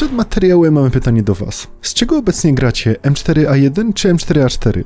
przed materiałem mamy pytanie do Was. Z czego obecnie gracie? M4A1 czy M4A4?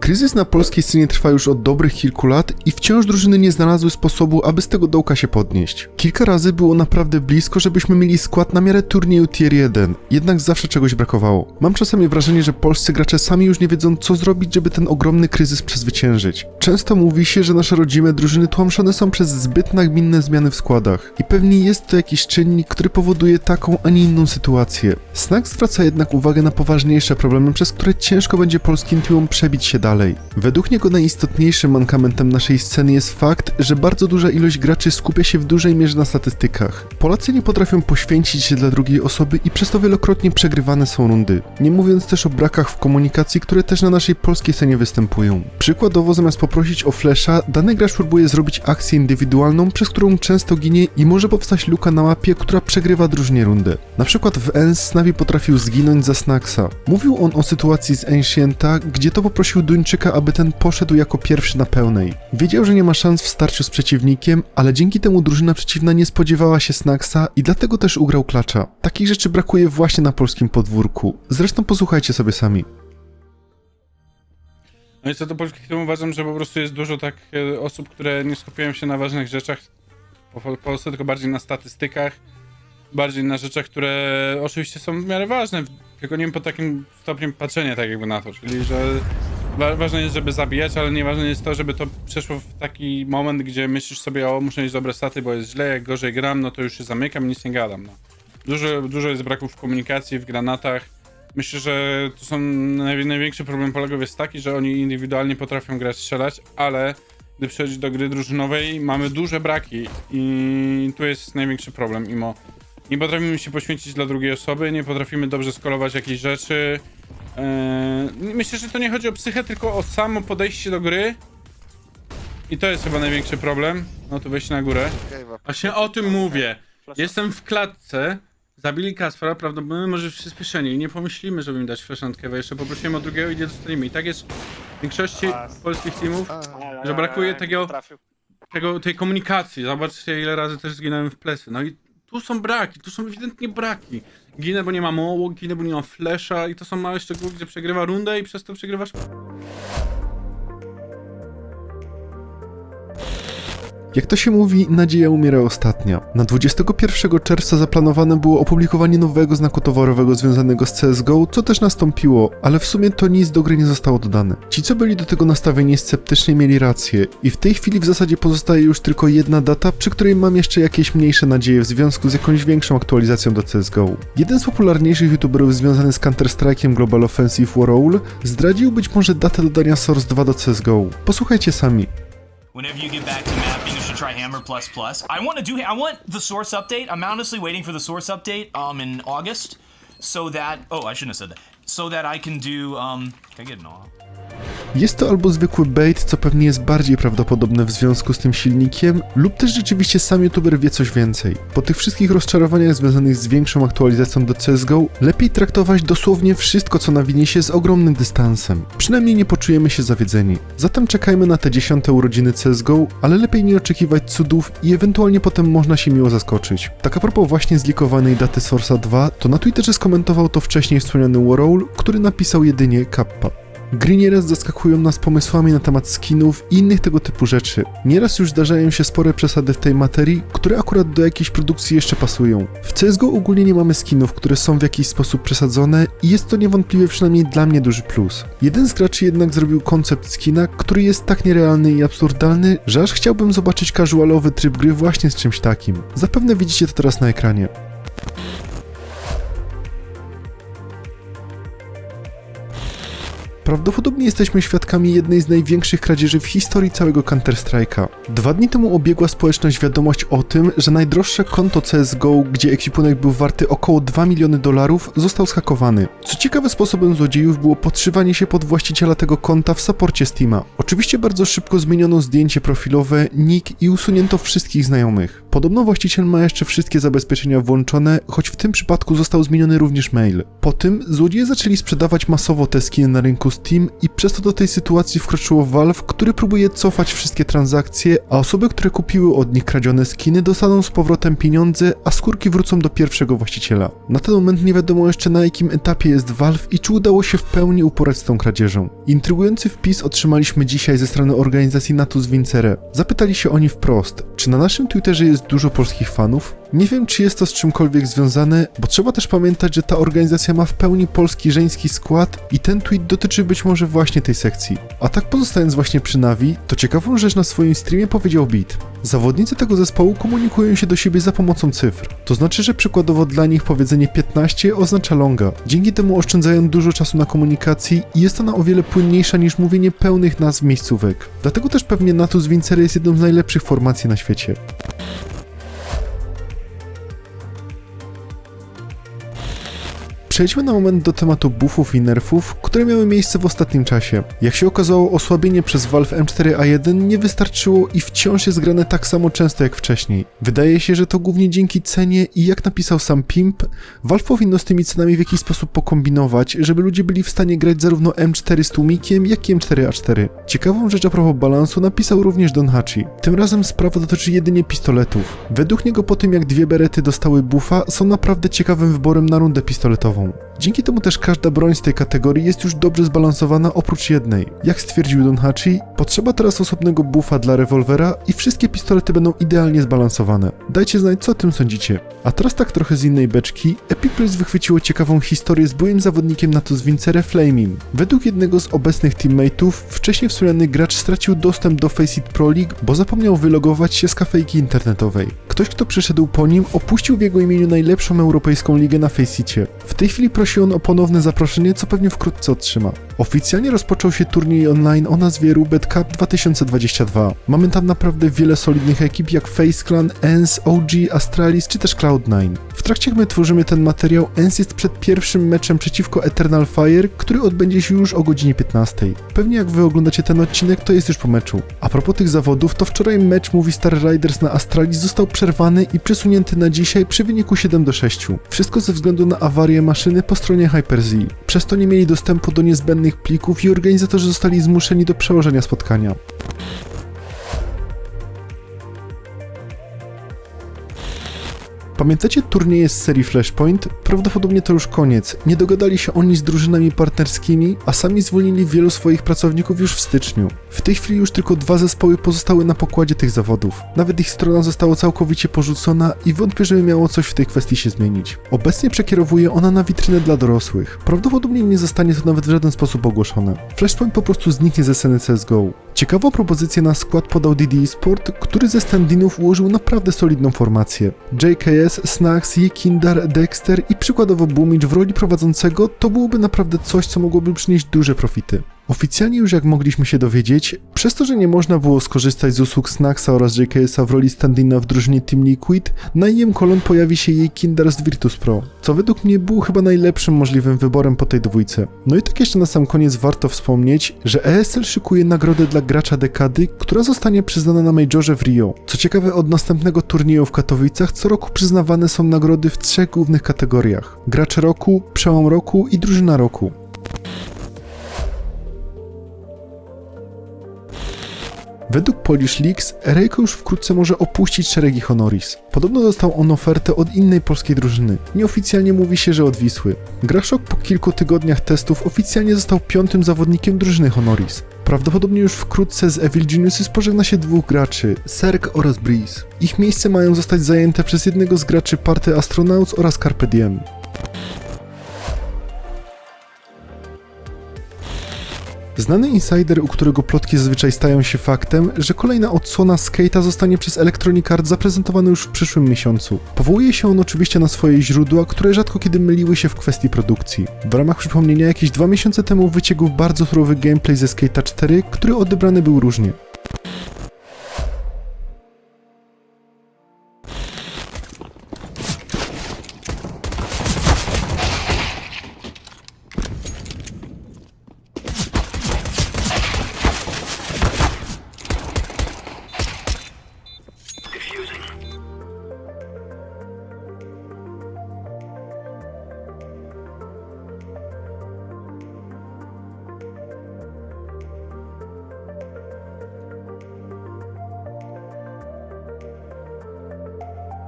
Kryzys na polskiej scenie trwa już od dobrych kilku lat i wciąż drużyny nie znalazły sposobu, aby z tego dołka się podnieść. Kilka razy było naprawdę blisko, żebyśmy mieli skład na miarę turnieju Tier 1, jednak zawsze czegoś brakowało. Mam czasami wrażenie, że polscy gracze sami już nie wiedzą, co zrobić, żeby ten ogromny kryzys przezwyciężyć. Często mówi się, że nasze rodzime drużyny tłamszone są przez zbyt nagminne zmiany w składach i pewnie jest to jakiś czynnik, który powoduje taką, a nie inną sytuację. Snack zwraca jednak uwagę na poważniejsze problemy, przez które ciężko będzie polskim teamom przebić się dalej. Według niego najistotniejszym mankamentem naszej sceny jest fakt, że bardzo duża ilość graczy skupia się w dużej mierze na statystykach. Polacy nie potrafią poświęcić się dla drugiej osoby i przez to wielokrotnie przegrywane są rundy. Nie mówiąc też o brakach w komunikacji, które też na naszej polskiej scenie występują. Przykładowo zamiast poprosić o flesza, dany gracz próbuje zrobić akcję indywidualną, przez którą często ginie i może powstać luka na mapie, która przegrywa drużynie rundę. Na przykład w Ens Snavi potrafił zginąć za Snacksa. Mówił on o sytuacji z Ancienta, gdzie to poprosił Duńczyka, aby ten poszedł jako pierwszy na pełnej. Wiedział, że nie ma szans w starciu z przeciwnikiem, ale dzięki temu drużyna przeciwna nie spodziewała się Snacksa i dlatego też ugrał klacza. Takich rzeczy brakuje właśnie na polskim podwórku. Zresztą posłuchajcie sobie sami. No i co do polskich filmów uważam, że po prostu jest dużo tak e, osób, które nie skupiają się na ważnych rzeczach po po Polsce, tylko bardziej na statystykach, bardziej na rzeczach, które oczywiście są w miarę ważne, tylko nie po takim stopniu patrzenia tak jakby na to, czyli że wa ważne jest, żeby zabijać, ale nieważne jest to, żeby to przeszło w taki moment, gdzie myślisz sobie, o muszę mieć dobre staty, bo jest źle, jak gorzej gram, no to już się zamykam nic nie gadam, no. Dużo, dużo jest braków w komunikacji, w granatach, Myślę, że to są naj, największy problem Polaków jest taki, że oni indywidualnie potrafią grać, strzelać, ale gdy przychodzi do gry drużynowej, mamy duże braki i tu jest największy problem, imo nie potrafimy się poświęcić dla drugiej osoby, nie potrafimy dobrze skolować jakichś rzeczy. Eee, myślę, że to nie chodzi o psychę, tylko o samo podejście do gry. I to jest chyba największy problem. No tu wejść na górę. Właśnie o tym mówię. Jestem w klatce. Zabili Kaspera, prawdopodobnie może w przyspieszeniu i nie pomyślimy, żeby im dać fleszantkę, jeszcze poprosiłem o drugiego i nie dostaniemy. I tak jest w większości polskich teamów, że brakuje tego, tego, tej komunikacji. Zobaczcie ile razy też zginąłem w plecy. No i tu są braki, tu są ewidentnie braki. Ginę, bo nie ma moło, ginę, bo nie ma flesza i to są małe szczegóły, gdzie przegrywa rundę i przez to przegrywasz Jak to się mówi, nadzieja umiera ostatnia. Na 21 czerwca zaplanowane było opublikowanie nowego znaku towarowego związanego z CSGO, co też nastąpiło, ale w sumie to nic do gry nie zostało dodane. Ci, co byli do tego nastawieni sceptycznie, mieli rację i w tej chwili w zasadzie pozostaje już tylko jedna data, przy której mam jeszcze jakieś mniejsze nadzieje w związku z jakąś większą aktualizacją do CSGO. Jeden z popularniejszych youtuberów związany z Counter-Strike'iem Global Offensive Warhol zdradził być może datę dodania Source 2 do CSGO. Posłuchajcie sami. Whenever you get back to mapping, you should try Hammer plus plus. I want to do. I want the source update. I'm honestly waiting for the source update um in August, so that. Oh, I shouldn't have said that. So that I can do um. I get? Jest to albo zwykły bait, co pewnie jest bardziej prawdopodobne w związku z tym silnikiem, lub też rzeczywiście sam youtuber wie coś więcej. Po tych wszystkich rozczarowaniach związanych z większą aktualizacją do CSGO, lepiej traktować dosłownie wszystko, co nawinie się z ogromnym dystansem. Przynajmniej nie poczujemy się zawiedzeni. Zatem czekajmy na te dziesiąte urodziny CSGO, ale lepiej nie oczekiwać cudów i ewentualnie potem można się miło zaskoczyć. Tak a propos właśnie zlikowanej daty Source'a 2, to na Twitterze skomentował to wcześniej wspomniany Warhol, który napisał jedynie kappa. Gry nieraz zaskakują nas pomysłami na temat skinów i innych tego typu rzeczy. Nieraz już zdarzają się spore przesady w tej materii, które akurat do jakiejś produkcji jeszcze pasują. W CSGO ogólnie nie mamy skinów, które są w jakiś sposób przesadzone i jest to niewątpliwie przynajmniej dla mnie duży plus. Jeden z graczy jednak zrobił koncept skina, który jest tak nierealny i absurdalny, że aż chciałbym zobaczyć casualowy tryb gry właśnie z czymś takim. Zapewne widzicie to teraz na ekranie. Prawdopodobnie jesteśmy świadkami jednej z największych kradzieży w historii całego Counter-Strike'a. Dwa dni temu obiegła społeczność wiadomość o tym, że najdroższe konto CSGO, gdzie ekwipunek był warty około 2 miliony dolarów, został zhakowany. Co ciekawe sposobem złodziejów było podszywanie się pod właściciela tego konta w saporcie Steama. Oczywiście bardzo szybko zmieniono zdjęcie profilowe, nick i usunięto wszystkich znajomych. Podobno właściciel ma jeszcze wszystkie zabezpieczenia włączone, choć w tym przypadku został zmieniony również mail. Po tym złodzieje zaczęli sprzedawać masowo te skiny na rynku Steam i przez to do tej sytuacji wkroczyło Valve, który próbuje cofać wszystkie transakcje, a osoby, które kupiły od nich kradzione skiny dostaną z powrotem pieniądze, a skórki wrócą do pierwszego właściciela. Na ten moment nie wiadomo jeszcze na jakim etapie jest Valve i czy udało się w pełni uporać z tą kradzieżą. Intrygujący wpis otrzymaliśmy dzisiaj ze strony organizacji Natus Vincere. Zapytali się oni wprost, czy na naszym Twitterze jest dużo polskich fanów? Nie wiem, czy jest to z czymkolwiek związane, bo trzeba też pamiętać, że ta organizacja ma w pełni polski żeński skład i ten tweet dotyczy być może właśnie tej sekcji. A tak pozostając właśnie przy Navi, to ciekawą rzecz na swoim streamie powiedział Beat. Zawodnicy tego zespołu komunikują się do siebie za pomocą cyfr. To znaczy, że przykładowo dla nich powiedzenie 15 oznacza longa. Dzięki temu oszczędzają dużo czasu na komunikacji i jest ona o wiele płynniejsza niż mówienie pełnych nazw miejscówek. Dlatego też pewnie Natus Vincere jest jedną z najlepszych formacji na świecie. Przejdźmy na moment do tematu buffów i nerfów, które miały miejsce w ostatnim czasie. Jak się okazało, osłabienie przez Valve M4A1 nie wystarczyło i wciąż jest grane tak samo często jak wcześniej. Wydaje się, że to głównie dzięki cenie i jak napisał sam Pimp, Valve powinno z tymi cenami w jakiś sposób pokombinować, żeby ludzie byli w stanie grać zarówno M4 z tłumikiem, jak i M4A4. Ciekawą rzecz a propos balansu napisał również Don Hachi. Tym razem sprawa dotyczy jedynie pistoletów. Według niego po tym jak dwie berety dostały buffa, są naprawdę ciekawym wyborem na rundę pistoletową. Dzięki temu też każda broń z tej kategorii jest już dobrze zbalansowana oprócz jednej. Jak stwierdził Don Hachi, potrzeba teraz osobnego buffa dla rewolwera i wszystkie pistolety będą idealnie zbalansowane. Dajcie znać co o tym sądzicie. A teraz tak trochę z innej beczki, Epic Plays wychwyciło ciekawą historię z byłym zawodnikiem Natus Vincere Flaming. Według jednego z obecnych teammateów, wcześniej wspomniany gracz stracił dostęp do Faceit Pro League, bo zapomniał wylogować się z kafejki internetowej. Ktoś, kto przyszedł po nim, opuścił w jego imieniu najlepszą europejską ligę na Faceicie. W tej chwili prosi on o ponowne zaproszenie, co pewnie wkrótce otrzyma. Oficjalnie rozpoczął się turniej online o nazwie Rubet Cup 2022. Mamy tam naprawdę wiele solidnych ekip jak Face Clan, ENS, OG, Astralis czy też Cloud9. W trakcie jak my tworzymy ten materiał, ENS jest przed pierwszym meczem przeciwko Eternal Fire, który odbędzie się już o godzinie 15. Pewnie jak wy oglądacie ten odcinek, to jest już po meczu. A propos tych zawodów, to wczoraj mecz Movie Star Riders na Astralis został przerwany i przesunięty na dzisiaj przy wyniku 7 do 6. Wszystko ze względu na awarię maszyny po stronie Hyper-Z. Przez to nie mieli dostępu do niezbędnych plików i organizatorzy zostali zmuszeni do przełożenia spotkania. Pamiętacie turnieje z serii Flashpoint? Prawdopodobnie to już koniec. Nie dogadali się oni z drużynami partnerskimi, a sami zwolnili wielu swoich pracowników już w styczniu. W tej chwili już tylko dwa zespoły pozostały na pokładzie tych zawodów. Nawet ich strona została całkowicie porzucona i wątpię, żeby miało coś w tej kwestii się zmienić. Obecnie przekierowuje ona na witrynę dla dorosłych. Prawdopodobnie nie zostanie to nawet w żaden sposób ogłoszone. Flashpoint po prostu zniknie ze sceny CSGO. Ciekawą propozycję na skład podał DD Sport, który ze standinów ułożył naprawdę solidną formację. JKS, Snax, Kindar, Dexter i przykładowo Boomich w roli prowadzącego to byłoby naprawdę coś, co mogłoby przynieść duże profity. Oficjalnie już jak mogliśmy się dowiedzieć, przez to, że nie można było skorzystać z usług Snaxa oraz JKS-a w roli standina w drużynie Team Liquid, na IM Kolon pojawi się jej Kindar z Virtus Pro, co według mnie było chyba najlepszym możliwym wyborem po tej dwójce. No i tak jeszcze na sam koniec warto wspomnieć, że ESL szykuje nagrodę dla gracza dekady, która zostanie przyznana na Majorze w Rio. Co ciekawe, od następnego turnieju w Katowicach co roku przyznawane są nagrody w trzech głównych kategoriach: Gracz roku, Przełom roku i Drużyna roku. Według Polish Leaks, Reiko już wkrótce może opuścić szeregi Honoris. Podobno dostał on ofertę od innej polskiej drużyny. Nieoficjalnie mówi się, że od Wisły. Graszok po kilku tygodniach testów oficjalnie został piątym zawodnikiem drużyny Honoris. Prawdopodobnie już wkrótce z Evil Geniuses pożegna się dwóch graczy, Serk oraz Breeze. Ich miejsce mają zostać zajęte przez jednego z graczy Party Astronauts oraz Carpe Diem. Znany insider, u którego plotki zazwyczaj stają się faktem, że kolejna odsłona Skate'a zostanie przez Electronic Arts zaprezentowana już w przyszłym miesiącu. Powołuje się on oczywiście na swoje źródła, które rzadko kiedy myliły się w kwestii produkcji. W ramach przypomnienia jakieś dwa miesiące temu wyciekł bardzo surowy gameplay ze Skate'a 4, który odebrany był różnie.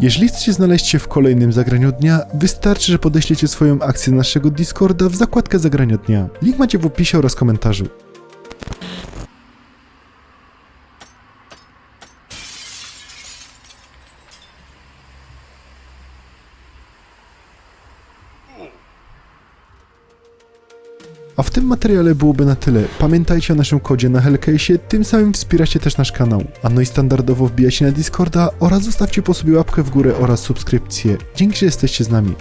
Jeżeli chcecie znaleźć się w kolejnym zagraniu dnia, wystarczy, że podeślecie swoją akcję na naszego Discorda w zakładkę zagrania dnia. Link macie w opisie oraz komentarzu. A w tym materiale byłoby na tyle. Pamiętajcie o naszym kodzie na Hellcase'ie, tym samym wspieracie też nasz kanał. A no i standardowo wbijajcie na Discorda oraz zostawcie po sobie łapkę w górę oraz subskrypcję. Dzięki, że jesteście z nami.